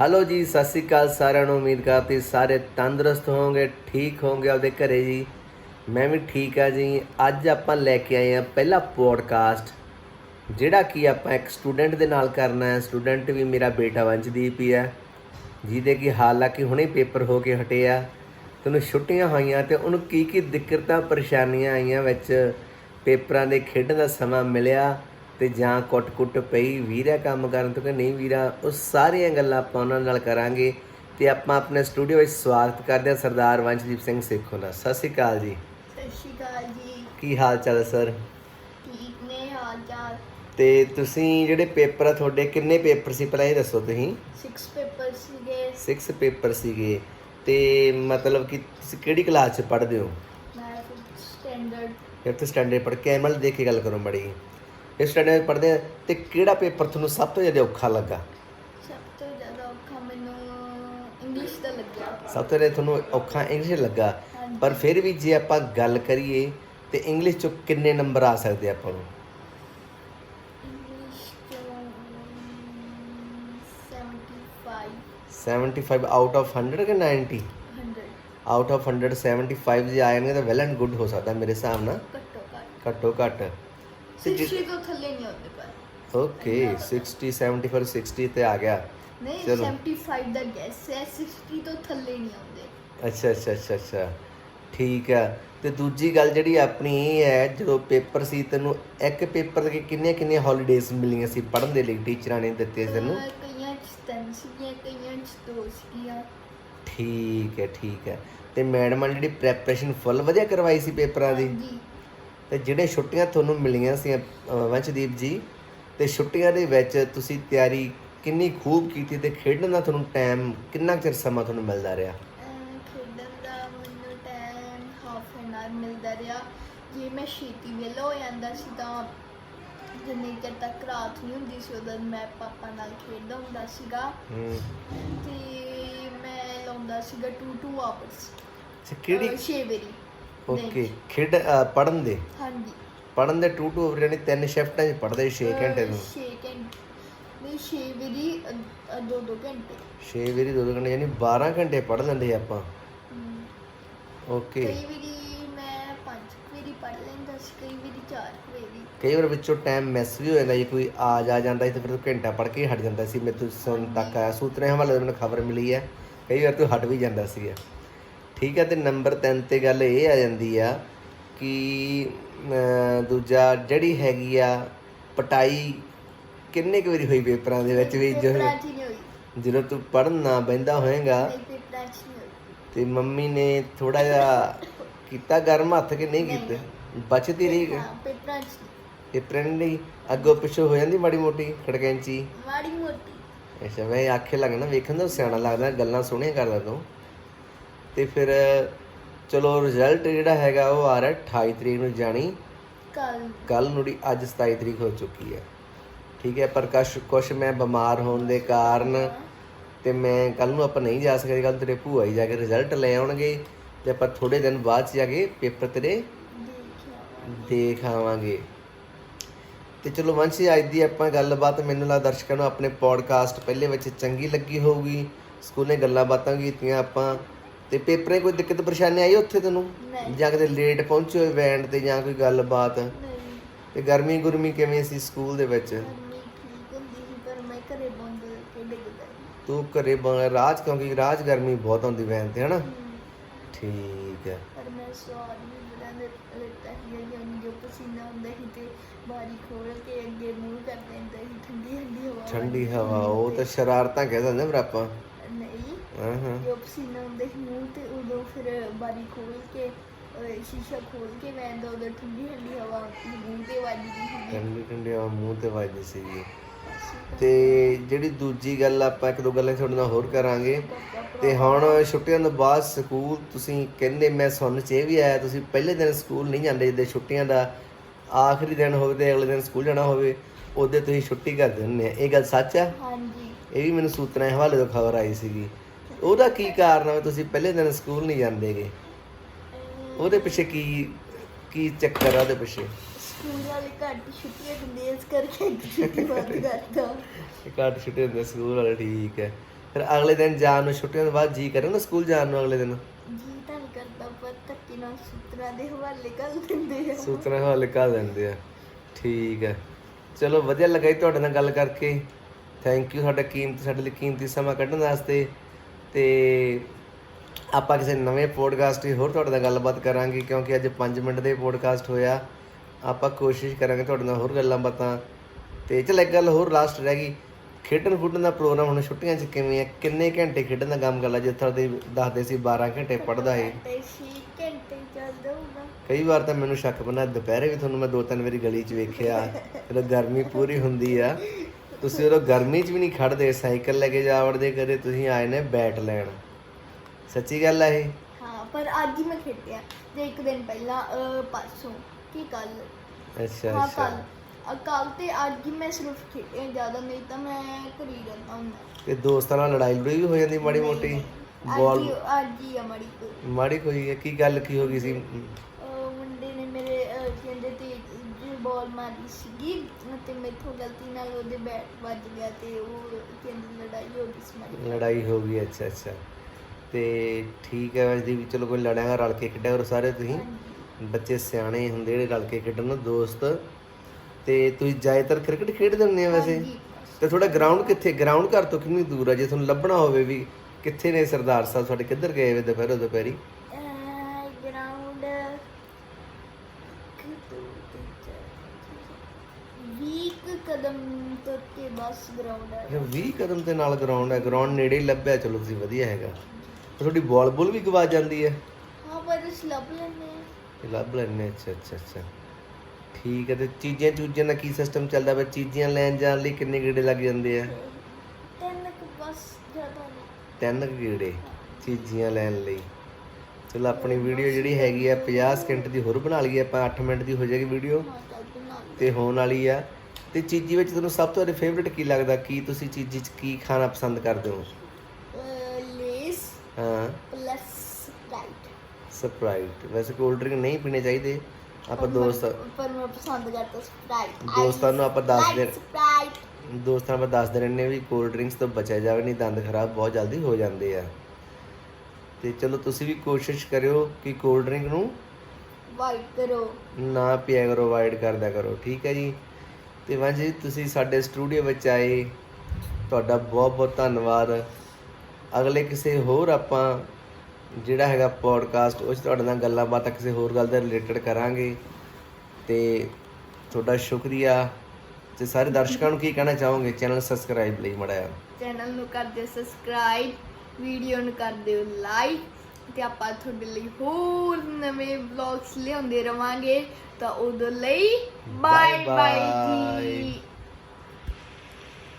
Hello ਜੀ, ਸਤਿ ਸ੍ਰੀ ਅਕਾਲ ਸਾਰਿਆਂ ਨੂੰ। ਉਮੀਦ ਕਰਦੀ ਸਾਰੇ ਤੰਦਰੁਸਤ ਹੋਵੋਗੇ, ਠੀਕ ਹੋਵੋਗੇ ਆਪਦੇ ਘਰੇ ਜੀ। ਮੈਂ ਵੀ ਠੀਕ ਆ ਜੀ। ਅੱਜ ਆਪਾਂ ਲੈ ਕੇ ਆਏ ਆ ਪਹਿਲਾ ਪੋਡਕਾਸਟ ਜਿਹੜਾ ਕਿ ਆਪਾਂ ਇੱਕ ਸਟੂਡੈਂਟ ਦੇ ਨਾਲ ਕਰਨਾ ਹੈ। ਸਟੂਡੈਂਟ ਵੀ ਮੇਰਾ ਬੇਟਾ ਵੰਸ਼ਦੀਪ ਹੀ ਹੈ, ਜਿਹਦੇ ਕਿ ਹਾਲਾਂਕਿ ਹੁਣੇ ਪੇਪਰ ਹੋ ਕੇ ਹਟੇ ਆ। ਤੇ ਉਹਨੂੰ ਛੁੱਟੀਆਂ ਹੋਈਆਂ ਤੇ ਉਹਨੂੰ ਕੀ ਕੀ ਦਿੱਕਤਾਂ, ਪਰੇਸ਼ਾਨੀਆਂ ਆਈਆਂ ਵਿੱਚ ਪੇਪਰਾਂ ਦੇ ਖੇਡਣ ਦਾ ਸਮਾਂ ਮਿਲਿਆ। ਤੇ ਜਾਂ ਕੁੱਟ-ਕੁੱਟ ਪਈ ਵੀਰਾ ਕੰਮ ਕਰਨ ਤੋਂ ਕਿ ਨਹੀਂ ਵੀਰਾ ਉਹ ਸਾਰੀਆਂ ਗੱਲਾਂ ਆਪਾਂ ਉਹਨਾਂ ਨਾਲ ਕਰਾਂਗੇ ਤੇ ਆਪਾਂ ਆਪਣੇ ਸਟੂਡੀਓ ਵਿੱਚ ਸਵਾਗਤ ਕਰਦੇ ਹਾਂ ਸਰਦਾਰ ਵੰਸ਼ਦੀਪ ਸਿੰਘ ਸੇਖੋਂ ਦਾ। ਸਤਿ ਸ਼੍ਰੀ ਅਕਾਲ ਜੀ। ਸਤਿ ਸ਼੍ਰੀ ਅਕਾਲ ਜੀ। ਕੀ ਹਾਲ ਚਾਲ ਹੈ ਸਰ? ਠੀਕ ਨੇ ਹਾਲ ਚਾਲ? ਤੇ ਤੁਸੀਂ ਜਿਹੜੇ ਪੇਪਰ ਆ ਤੁਹਾਡੇ ਕਿੰਨੇ ਪੇਪਰ ਸੀ ਪਹਿਲਾਂ ਇਹ ਦੱਸੋ ਤੁਸੀਂ? 6 ਪੇਪਰ ਸੀਗੇ। 6 ਪੇਪਰ ਸੀਗੇ। ਤੇ ਮਤਲਬ ਕਿ ਤੁਸੀਂ ਕਿਹੜੀ ਕਲਾਸ 'ਚ ਪੜ੍ਹਦੇ ਹੋ? ਮੈਂ ਸਟੈਂਡਰਡ ਫਿਫਥ ਸਟੈਂਡਰਡ ਪੜ੍ਹ ਕੇ ਐਮਐਲ ਦੇਖ ਕੇ ਗੱਲ ਕਰੋ ਮੜੀ ਇਸ ਸਟੈਂਡਰਡ ਪੜ੍ਹਦੇ ਆ ਤੇ ਕਿਹੜਾ ਪੇਪਰ ਤੁਹਾਨੂੰ ਸਭ ਤੋਂ ਜ਼ਿਆਦਾ ਔਖਾ ਲੱਗਾ? ਸਭ ਤੋਂ ਜ਼ਿਆਦਾ ਔਖਾ ਮੈਨੂੰ ਇੰਗਲਿਸ਼ ਦਾ ਲੱਗਿਆ। ਸਭ ਤੋਂ ਜ਼ਿਆਦਾ ਤੁਹਾਨੂੰ ਔਖਾ ਇੰਗਲਿਸ਼ ਲੱਗਾ। ਹਾਂਜੀ। ਪਰ ਫਿਰ ਵੀ ਜੇ ਆਪਾਂ ਗੱਲ ਕਰੀਏ ਤੇ ਇੰਗਲਿਸ਼ ਚੋਂ ਕਿੰਨੇ ਨੰਬਰ ਆ ਸਕਦੇ ਆ ਆਪਾਂ ਨੂੰ? ਇੰਗਲਿਸ਼ ਚੋਂ 75 75 ਆਊਟ ਆਫ 100 ਕਿ 90 100 ਆਊਟ ਆਫ 100 75 ਜੇ ਆਏ ਨੇ ਤਾਂ ਵੈਲ ਐਂਡ ਗੁੱਡ ਹੋ ਸਕਦਾ ਮੇਰੇ ਹਿਸਾਬ ਨਾਲ। ਘੱਟੋ ਘੱਟ। ਘੱਟੋ ਘੱਟ। ਤੇ 60 ਤੋਂ ਥੱਲੇ ਨਹੀਂ ਹੁੰਦੇ ਪਰ। ਓਕੇ 60 70 ਫਿਰ 60 ਤੇ ਆ ਗਿਆ। ਨਹੀਂ ਚਲੋ। 75 ਦਾ ਗੈਸ ਹੈ। 60 ਤੋਂ ਥੱਲੇ ਨਹੀਂ ਆਉਂਦੇ। ਅੱਛਾ ਅੱਛਾ ਅੱਛਾ ਅੱਛਾ। ਠੀਕ ਆ। ਤੇ ਦੂਜੀ ਗੱਲ ਜਿਹੜੀ ਆਪਣੀ ਇਹ ਹੈ ਜਦੋਂ ਪੇਪਰ ਸੀ ਤੈਨੂੰ ਇੱਕ ਪੇਪਰ ਦੇ ਕਿੰਨੀਆਂ ਕਿੰਨੀਆਂ ਹੌਲੀਡੇਜ਼ ਮਿਲੀਆਂ ਸੀ ਪੜ੍ਹਨ ਦੇ ਲਈ? ਟੀਚਰਾਂ ਨੇ ਦਿੱਤੇ ਤੈਨੂੰ? ਅਹ ਕਈਆਂ ਚ ਤਿੰਨ ਸੀਗੀਆਂ ਕਈਆਂ ਚ ਦੋ ਸੀਗੀਆਂ। ਠੀਕ ਹੈ ਠੀਕ ਹੈ। ਤੇ ਮੈਡਮਾਂ ਨੇ ਜਿਹੜੀ ਪ੍ਰੈਪਰੇਸ਼ਨ ਫੁੱਲ ਵਧੀਆ ਕਰਵਾਈ ਸੀ ਪੇਪਰਾਂ ਦੀ? ਹਾਂਜੀ। ਤੇ ਜਿਹੜੇ ਛੁੱਟੀਆਂ ਤੁਹਾਨੂੰ ਮਿਲੀਆਂ ਸੀ ਵੰਸ਼ਦੀਪ ਜੀ ਤੇ ਛੁੱਟੀਆਂ ਦੇ ਵਿੱਚ ਤੁਸੀਂ ਤਿਆਰੀ ਕਿੰਨੀ ਖੂਬ ਕੀਤੀ ਤੇ ਖੇਡਣ ਦਾ ਤੁਹਾਨੂੰ ਟਾਈਮ ਕਿੰਨਾ ਚਿਰ ਸਮਾਂ ਤੁਹਾਨੂੰ ਮਿਲਦਾ ਰਿਹਾ? ਖੇਡਣ ਦਾ ਮੈਨੂੰ ਟਾਈਮ ਹਾਫ ਐਨ ਆਵਰ ਮਿਲਦਾ ਰਿਹਾ। ਜੇ ਮੈਂ ਛੇਤੀ ਵਿਹਲਾ ਹੋ ਜਾਂਦਾ ਸੀ ਤਾਂ ਜਿੰਨੇ ਚਿਰ ਤੱਕ ਰਾਤ ਨਹੀਂ ਹੁੰਦੀ ਸੀ ਉਦੋਂ ਮੈਂ ਪਾਪਾ ਨਾਲ ਖੇਡਦਾ ਹੁੰਦਾ ਸੀਗਾ। ਹੂੰ। ਤੇ ਮੈਂ ਲਾਉਂਦਾ ਸੀਗਾ 2 2 ਆਵਰਸ ਅੱਛਾ ਕਿਹੜੀ ਛੇ ਵਾਰੀ ਓਕੇ ਖੇਡ ਪੜਨ ਦੇ? ਹਾਂਜੀ। ਪੜਨ ਦੇ 2 2 ਯਾਨੀ ਤਿੰਨ ਸ਼ਿਫਟਾਂ 'ਚ ਪੜਦੇ 6 ਘੰਟੇ ਨੂੰ। 6 ਘੰਟੇ। ਨਹੀਂ 6 ਵਾਰੀ 2 2 ਘੰਟੇ। 6 ਵਾਰੀ 2 ਘੰਟੇ ਯਾਨੀ 12 ਘੰਟੇ ਪੜ ਲੈਂਦੇ ਆਪਾਂ। ਓਕੇ ਕਈ ਵਾਰੀ ਮੈਂ 5 ਵਾਰੀ ਪੜ ਲੈਂਦਾ ਸੀ ਕਈ ਵਾਰੀ 4 ਵਾਰੀ। ਕਈ ਵਾਰ ਵਿੱਚੋਂ ਟਾਈਮ ਮਿਸ ਵੀ ਹੋ ਜਾਂਦਾ ਜੇ ਕੋਈ ਆ ਜਾ ਜਾਂਦਾ ਸੀ ਤਾਂ ਫਿਰ ਘੰਟਾ ਪੜ ਕੇ ਹਟ ਜਾਂਦਾ ਸੀ ਮੇਰੇ ਤੋਂ ਸੁਣ ਤੱਕ ਆਇਆ। ਸੂਤਰੇ ਹਵਾਲੇ ਤੋਂ ਮੈਨੂੰ ਖਬਰ ਮਿਲੀ ਹੈ ਕਈ ਵਾਰ ਤੂੰ ਹਟ ਵੀ ਜਾਂਦਾ ਸੀਗਾ ਠੀਕ ਹੈ ਤੇ ਨੰਬਰ 3 ਤੇ ਗੱਲ ਇਹ ਆ ਜਾਂਦੀ ਆ ਕਿ ਦੂਜਾ ਜਿਹੜੀ ਹੈਗੀ ਆ ਪਟਾਈ ਕਿੰਨੇ ਕੁ ਵਾਰੀ ਹੋਈ ਪੇਪਰਾਂ ਦੇ ਵਿੱਚ ਵੀ? ਜਦੋਂ ਪੇਪਰਾਂ ਜਦੋਂ ਤੂੰ ਪੜਨ ਨਾ ਬੈਂਦਾ ਹੋਏਗਾ। ਪੇਪਰਾਂ ਤੇ ਮੰਮੀ ਨੇ ਥੋੜਾ ਜਿਹਾ ਕੀਤਾ ਗਰਮ ਹੱਥ ਕਿ ਨਹੀਂ ਕੀਤਾ? ਬਚਦੀ ਰਹੀ ਪੇਪਰਾਂ 'ਚ ਪ੍ਰਿੰਟ ਨਹੀਂ ਅੱਗੋਂ ਪਿੱਛੋਂ ਹੋ ਜਾਂਦੀ ਮਾੜੀ ਮੋਟੀ ਖੜਕੈਂਚੀ? ਮਾੜੀ ਮੋਟੀ। ਅੱਛਾ ਮੈਂ ਆਖੇ ਲੱਗਣਾ ਵੇਖਣ ਦਾ ਸਿਆਣਾ ਲੱਗਦਾ ਗੱਲਾਂ ਸੋਹਣੀਆਂ ਕਰਦਾ ਤੂੰ। ਤੇ ਫਿਰ ਚਲੋ ਰਿਜ਼ਲਟ ਜਿਹੜਾ ਹੈਗਾ ਉਹ ਆ ਰਿਹਾ 28 ਤਰੀਕ ਨੂੰ ਜਾਣੀ ਕੱਲ ਕੱਲ ਨੂੰ ਦੀ ਅੱਜ 27 ਤਰੀਕ ਹੋ ਚੁੱਕੀ ਹੈ। ਠੀਕ ਹੈ ਪਰ ਕੁਛ ਕੁਛ ਮੈਂ ਬਿਮਾਰ ਹੋਣ ਦੇ ਕਾਰਨ ਤੇ ਮੈਂ ਕੱਲ ਨੂੰ ਆਪਾਂ ਨਹੀਂ ਜਾ ਸਕਦੇ ਕੱਲ ਤੇਰੇ ਭੂਆ ਹੀ ਜਾ ਕੇ ਰਿਜ਼ਲਟ ਲੈ ਆਉਣਗੇ ਤੇ ਆਪਾਂ ਥੋੜੇ ਦਿਨ ਬਾਅਦ 'ਚ ਜਾ ਕੇ ਪੇਪਰ ਤੇਰੇ ਦੇਖ ਆਵਾਂਗੇ। ਤੇ ਚਲੋ ਵੰਸ਼ੀ ਅੱਜ ਦੀ ਆਪਾਂ ਗੱਲਬਾਤ ਮੈਨੂੰ ਲੱਗਦਾ ਦਰਸ਼ਕਾਂ ਨੂੰ ਆਪਣੇ ਪੋਡਕਾਸਟ ਪਹਿਲੇ ਵਿੱਚ ਚੰਗੀ ਲੱਗੀ ਹੋਊਗੀ। ਸਕੂਲੇ ਗੱਲਾਂ ਬਾਤਾਂ ਕੀਤੀਆਂ ਆਪਾਂ। ਤੇ ਪੇਪਰੇ ਕੋਈ ਦਿੱਕਤ ਪਰੇਸ਼ਾਨੀ ਆਈ ਉੱਥੇ ਤੈਨੂੰ? ਨਹੀਂ। ਜਾਂ ਕਿਤੇ ਲੇਟ ਪਹੁੰਚੇ ਹੋਏ ਵੈਨ ਤੇ ਜਾਂ ਕੋਈ ਗੱਲਬਾਤ? ਨਹੀਂ। ਤੇ ਗਰਮੀ ਗੁਰਮੀ ਕਿਵੇਂ ਸੀ ਸਕੂਲ ਦੇ ਵਿੱਚ? ਮੰਮੀ ਠੀਕ ਹੁੰਦੀ ਸੀ ਪਰ ਮੈਂ ਘਰੇ ਬੰਦ ਕੇ ਡਿੱਗਦਾ ਸੀ। ਤੂੰ ਘਰੇ ਬ- ਕਿਉਂਕਿ ਰਾਜ ਗਰਮੀ ਬਹੁਤ ਆਉਂਦੀ ਵੈਨ ਤੇ ਹਨਾ? ਹਮ, ਠੀਕ ਹੈ। ਪਰ ਮੈਂ ਸਵਾਦ ਵੀ ਬੜਾ ਲਿ- ਲਿੱਤਾ ਸੀ ਜਦੋਂ ਜੋ ਪਸੀਨਾ ਹੁੰਦਾ ਸੀ ਤੇ ਬਾਰੀ ਖੋਲ ਕੇ ਅੱਗੇ ਮੂੰਹ ਕਰ ਦਿੰਦਾ ਸੀ ਠੰਡੀ ਠੰਡੀ ਹਵਾ ਠੰਡੀ ਹਵਾ ਉਹ ਤਾਂ ਸ਼ਰਾਰਤਾਂ ਕਹਿ ਦਿੰਦੇ ਫਿਰ ਆਪਾਂ। ਨਹੀਂ। ਹਾਂ ਜੋ ਪਸੀਨਾ ਸੀ ਮੂੰਹ ਤੇ ਉਦੋਂ ਫਿਰ ਬਾਰੀ ਖੋਲ ਕੇ ਅਹ, ਸ਼ੀਸ਼ਾ ਖੋਲ ਕੇ ਮੈਂ ਉਦੋਂ ਠੰਡੀ ਠੰਡੀ ਹਵਾ ਮੂੰਹ ਤੇ ਵੱਜਦੀ ਸੀ ਠੰਡੀ ਠੰਡੀ ਹਵਾ ਮੂੰਹ ਤੇ ਵੱਜਦੀ ਸੀਗੀ। ਤੇ ਜਿਹੜੀ ਦੂਜੀ ਗੱਲ ਆਪਾਂ ਇੱਕ ਦੋ ਗੱਲਾਂ ਤੁਹਾਡੇ ਨਾਲ ਹੋਰ ਕਰਾਂਗੇ। ਤੇ ਹੁਣ ਛੁੱਟੀਆਂ ਤੋਂ ਬਾਅਦ ਸਕੂਲ ਤੁਸੀਂ ਕਹਿੰਦੇ ਮੈਂ ਸੁਣ ਚ ਇਹ ਵੀ ਆਇਆ ਤੁਸੀਂ ਪਹਿਲੇ ਦਿਨ ਸਕੂਲ ਨਹੀਂ ਜਾਂਦੇ ਜਿੱਦੇ ਛੁੱਟੀਆਂ ਦਾ ਆਖਰੀ ਦਿਨ ਹੋਵੇ ਤੇ ਅਗਲੇ ਦਿਨ ਸਕੂਲ ਜਾਣਾ ਹੋਵੇ ਉਹਦੇ ਤੁਸੀਂ ਛੁੱਟੀ ਕਰ ਦਿੰਦੇ ਆ। ਇਹ ਗੱਲ ਸੱਚ ਆ? ਹਾਂਜੀ। ਇਹ ਵੀ ਮੈਨੂੰ ਸੂਤਰਾਂ ਦੇ ਹਵਾਲੇ ਤੋਂ ਖਬਰ ਆਈ ਸੀਗੀ। ਉਹਦਾ ਕੀ ਕਾਰਨ ਹੈ ਤੁਸੀਂ ਪਹਿਲੇ ਦਿਨ ਸਕੂਲ ਨਹੀਂ ਜਾਂਦੇਗੇ ਉਹਦੇ ਪਿੱਛੇ ਕੀ ਕੀ ਚੱਕਰ ਆ ਉਹਦੇ ਪਿੱਛੇ? ਸਕੂਲ ਵਾਲੇ ਘੱਟ ਛੁੱਟੀਆਂ ਦਿੰਦੇ ਇਸ ਕਰਕੇ ਇੱਕ ਛੁੱਟੀ ਬੰਦ ਕਰਦਾ ਘੱਟ ਛੁੱਟੀ ਹੁੰਦੇ ਸਕੂਲ ਵਾਲੇ ਠੀਕ ਹੈ। ਫਿਰ ਅਗਲੇ ਦਿਨ ਜਾਣ ਨੂੰ ਛੁੱਟੀਆਂ ਤੋਂ ਬਾਅਦ ਜੀ ਕਰੇ ਨਾ ਸਕੂਲ ਜਾਣ ਨੂੰ ਅਗਲੇ ਦਿਨ? ਜੀ ਤਾਂ ਨਹੀਂ ਕਰਦਾ ਪਰ ਧੱਕੇ ਨਾਲ ਸੂਤਰਾਂ ਦੇ ਹਵਾਲੇ ਕਰ ਦਿੰਦੇ ਆ। ਸੂਤਰਾਂ ਹਵਾਲੇ ਕਰ ਦਿੰਦੇ ਆ। ਠੀਕ ਹੈ। ਚਲੋ ਵਧੀਆ ਲੱਗਾ ਜੀ ਤੁਹਾਡੇ ਨਾਲ ਗੱਲ ਕਰਕੇ। ਥੈਂਕ ਯੂ ਸਾਡਾ ਕੀਮਤੀ ਸਾਡੇ ਲਈ ਕੀਮਤੀ ਸਮਾਂ ਕੱਢਣ ਵਾਸਤੇ। ਤੇ ਆਪਾਂ ਕਿਸੇ ਨਵੇਂ ਪੋਡਕਾਸਟ 'ਤੇ ਹੋਰ ਤੁਹਾਡੇ ਨਾਲ ਗੱਲਬਾਤ ਕਰਾਂਗੇ ਕਿਉਂਕਿ ਅੱਜ 5 ਮਿੰਟ ਦੇ ਪੋਡਕਾਸਟ ਹੋਇਆ। ਆਪਾਂ ਕੋਸ਼ਿਸ਼ ਕਰਾਂਗੇ ਤੁਹਾਡੇ ਨਾਲ ਹੋਰ ਗੱਲਾਂ ਬਾਤਾਂ। ਤੇ ਚਲ ਇੱਕ ਗੱਲ ਹੋਰ ਲਾਸਟ ਰਹਿ ਗਈ। ਖੇਡਣ ਖੁੱਡਣ ਦਾ ਪ੍ਰੋਗਰਾਮ ਹੁਣ ਛੁੱਟੀਆਂ 'ਚ ਕਿਵੇਂ ਆ? ਕਿੰਨੇ ਘੰਟੇ ਖੇਡਣ ਦਾ ਕੰਮ ਕਰ ਲਾ ਜਿੱਥੇ ਦੇ ਦੱਸਦੇ ਸੀ 12 ਘੰਟੇ ਪੜਦਾ ਏ ਕਈ ਵਾਰ ਤਾਂ ਮੈਨੂੰ ਸ਼ੱਕ ਬਣਾ ਦੁਪਹਿਰੇ ਵੀ ਤੁਹਾਨੂੰ ਮੈਂ ਦੋ ਤਿੰਨ ਵਾਰੀ ਗਲੀ 'ਚ ਵੇਖਿਆ। ਜਦੋਂ ਗਰਮੀ ਪੂਰੀ ਹੁੰਦੀ ਆ। ਤੁਸੀਂ ਉਦੋਂ ਗਰਮੀ 'ਚ ਵੀ ਨਹੀਂ ਖੜਦੇ ਸਾਈਕਲ ਲੈ ਕੇ ਜਾ ਵੜਦੇ ਕਦੇ ਤੁਸੀਂ ਆਏ ਨੇ ਬੈਟ ਲੈਣ। ਸੱਚੀ ਗੱਲ ਆ ਇਹ? ਹਾਂ ਪਰ ਅੱਜ ਹੀ ਮੈਂ ਖੇਡਿਆ ਜੇ ਇੱਕ ਦਿਨ ਪਹਿਲਾਂ ਅਹ, ਪਰਸੋਂ ਕੀ ਕੱਲ? ਅੱਛਾ ਹਾਂ ਅੱਛਾ। ਕੱਲ। ਕੱਲ ਤੇ ਅੱਜ ਹੀ ਮੈਂ ਸਿਰਫ ਖੇਡਿਆ ਜ਼ਿਆਦਾ ਨਹੀਂ ਤਾਂ ਮੈਂ ਘਰ ਰਹਿੰਦਾ ਹੁੰਦਾ। ਤੇ ਦੋਸਤਾਂ ਨਾਲ ਲੜਾਈ ਲੜੂਈ ਵੀ ਹੋ ਜਾਂਦੀ ਮਾੜੀ ਮੋਟੀ? ਅੱਜ ਬਾਲ। ਹੀ ਅੱਜ ਹੀ ਆ ਮੜੀ ਮਾੜੀ ਕੋਈ ਹੈ ਕੀ ਗੱਲ ਕੀ ਹੋ ਗਈ ਸੀ ਅਹ ਮੁੰਡੇ ਨੇ ਮੇਰੇ ਅਹ, ਕਹਿੰਦੇ ਤੇ ਬਾਲ ਮਾਰੀ ਸੀਗੀ ਤੇ ਮੈਥੋਂ ਗਲਤੀ ਨਾਲ ਉਹਦੇ ਬੈਟ ਵੱਜ ਗਿਆ ਤੇ ਉਹ ਕਹਿੰਦੇ ਲੜਾਈ ਹੋ ਗਈ ਸੀ ਲੜਾਈ ਹੋ ਗਈ ਅੱਛਾ ਅੱਛਾ। ਤੇ ਠੀਕ ਹੈ ਵੈਸੇ ਵੀ ਚਲੋ ਕੋਈ ਲੜਾਂਗਾ ਰਲ ਕੇ ਖੇਡਿਆ ਕਰੋ ਸਾਰੇ ਤੁਸੀਂ। ਬੱਚੇ ਸਿਆਣੇ ਹੁੰਦੇ ਜਿਹੜੇ ਰਲ ਕੇ ਖੇਡਣ ਨੂੰ ਦੋਸਤ। ਤੇ ਤੁਸੀਂ ਜ਼ਿਆਦਾਤਰ ਕ੍ਰਿਕਟ ਖੇਡਦੇ ਹੁੰਦੇ ਆ ਵੈਸੇ। ਤੇ ਥੋੜਾ ਗਰਾਊਂਡ ਕਿੱਥੇ? ਗਰਾਊਂਡ ਘਰ ਤੋਂ ਕਿੰਨੀ ਦੂਰ ਆ ਜੇ ਤੁਹਾਨੂੰ ਲੱਭਣਾ ਹੋਵੇ ਵੀ ਕਿੱਥੇ ਨੇ ਸਰਦਾਰ ਸਾਹਿਬ ਤੁਹਾਡੇ ਕਿੱਧਰ ਗਏ ਵੇ ਦੁਪਹਿਰੋਂ ਦੁਪਹਿਰੀ? ਕਦਮ ਤੋਂ ਕੇ ਬਸ ਗਰਾਊਂਡ ਹੈ। ਇਹ 20 ਕਦਮ ਦੇ ਨਾਲ ਗਰਾਊਂਡ ਹੈ ਗਰਾਊਂਡ ਨੇੜੇ ਹੀ ਲੱਭਿਆ ਚਲੋ ਤੁਸੀਂ ਵਧੀਆ ਹੈਗਾ। ਤੇ ਤੁਹਾਡੀ ਬਾਲ ਬੁੱਲ ਵੀ ਗਵਾ ਜਾਂਦੀ ਹੈ। ਹਾਂ ਪਰ ਅਸੀਂ ਲੱਭ ਲੈਂਦੇ ਹਾਂ। ਇਹ ਲੱਭ ਲੈਣੇ ਅੱਛਾ ਅੱਛਾ ਅੱਛਾ। ਠੀਕ ਹੈ ਤੇ ਚੀਜ਼ਾਂ ਚੂਜ਼ਾਂ ਦਾ ਕੀ ਸਿਸਟਮ ਚੱਲਦਾ ਪਿਆ? ਚੀਜ਼ਾਂ ਲੈਣ ਜਾਣ ਲਈ ਕਿੰਨੇ ਗੇੜੇ ਲੱਗ ਜਾਂਦੇ ਆ? ਤਿੰਨ ਕੁ ਬਸ ਜ਼ਿਆਦਾ ਨਹੀਂ। ਤਿੰਨ ਕੁ ਗੇੜੇ ਚੀਜ਼ੀਆਂ ਲੈਣ ਲਈ। ਚਲੋ ਆਪਣੀ ਵੀਡੀਓ ਜਿਹੜੀ ਹੈਗੀ ਆ 50 ਸਕਿੰਟ ਦੀ ਹੋਰ ਬਣਾ ਲਈਏ ਆਪਾਂ 8 ਮਿੰਟ ਦੀ ਹੋ ਜਾਏਗੀ ਵੀਡੀਓ ਹਾਂ ਬਣਾ। ਤੇ ਹੋਣ ਵਾਲੀ ਆ ਤੇ ਚੀਜ਼ੀ ਵਿੱਚ ਤੁਹਾਨੂੰ ਸਭ ਤੋਂ ਜ਼ਿਆਦਾ ਫੇਵਰਿਟ ਕੀ ਲੱਗਦਾ? ਕੀ ਤੁਸੀਂ ਚੀਜ਼ੀ ਚ ਕੀ ਖਾਣਾ ਪਸੰਦ ਕਰਦੇ ਹੋ? ਲੇਸ ਹਾਂ। ਪਲੱਸ ਸਪਰਾਈਟ ਸਪਰਾਈਟ ਵੈਸੇ ਕੋਲਡ ਡਰਿੰਕ ਨਹੀਂ ਪੀਣੇ ਚਾਹੀਦੇ। ਆਪਾਂ ਦੋਸਤ ਪਰ ਮੈਂ ਪਸੰਦ ਕਰਦਾ ਸਪਰਾਈਟ ਦੋਸਤਾਂ ਨੂੰ ਆਪਾਂ ਦੱਸਦੇ ਸਪਰਾਈਟ ਦੋਸਤਾਂ ਨੂੰ ਆਪਾਂ ਦੱਸਦੇ ਰਹਿੰਦੇ ਵੀ ਕੋਲਡ ਡਰਿੰਕਸ ਤੋਂ ਬਚਿਆ ਜਾਵੇ ਨਹੀਂ ਦੰਦ ਖਰਾਬ ਬਹੁਤ ਜਲਦੀ ਹੋ ਜਾਂਦੇ ਆ। ਤੇ ਚਲੋ ਤੁਸੀਂ ਵੀ ਕੋਸ਼ਿਸ਼ ਕਰਿਓ ਕਿ ਕੋਲਡ ਡਰਿੰਕ ਨੂੰ ਵਾਈਟ ਕਰੋ। ਨਾ ਪੀਆ ਕਰੋ ਅਵਾਇਡ ਕਰਦਿਆ ਕਰੋ। ਠੀਕ ਹੈ ਜੀ? ਤੇ ਵਾਂ ਜੀ, ਤੁਸੀਂ ਸਾਡੇ ਸਟੂਡੀਓ ਵਿੱਚ ਆਏ। ਤੁਹਾਡਾ ਬਹੁਤ ਬਹੁਤ ਧੰਨਵਾਦ। ਅਗਲੇ ਕਿਸੇ ਹੋਰ ਆਪਾਂ, ਜਿਹੜਾ ਹੈਗਾ ਪੋਡਕਾਸਟ ਉਸ ਤੁਹਾਡੇ ਨਾਲ ਗੱਲਾਂ ਬਾਤਾਂ ਕਿਸੇ ਹੋਰ ਗੱਲ ਦੇ ਰਿਲੇਟਡ ਕਰਾਂਗੇ। ਤੇ ਤੁਹਾਡਾ ਸ਼ੁਕਰੀਆ। ਤੇ ਸਾਰੇ ਦਰਸ਼ਕਾਂ ਨੂੰ ਕੀ ਕਹਿਣਾ ਚਾਹੋਗੇ? ਚੈਨਲ ਸਬਸਕ੍ਰਾਈਬ ਲਈ ਮੜਾਇਆ ਚੈਨਲ ਨੂੰ ਕਰ ਦਿਓ ਸਬਸਕ੍ਰਾਈਬ ਵੀਡੀਓ ਨੂੰ ਕਰ ਦਿਓ ਲਾਈਕ ਤੇ ਆਪਾਂ ਤੁਹਾਡੇ ਲਈ ਹੋਰ ਨਵੇਂ ਵਲੌਗਸ ਲਿਆਉਂਦੇ ਰਵਾਂਗੇ। ਤਾਂ ਉਦੋਂ ਲਈ ਬਾਏ ਬਾਏ ਜੀ।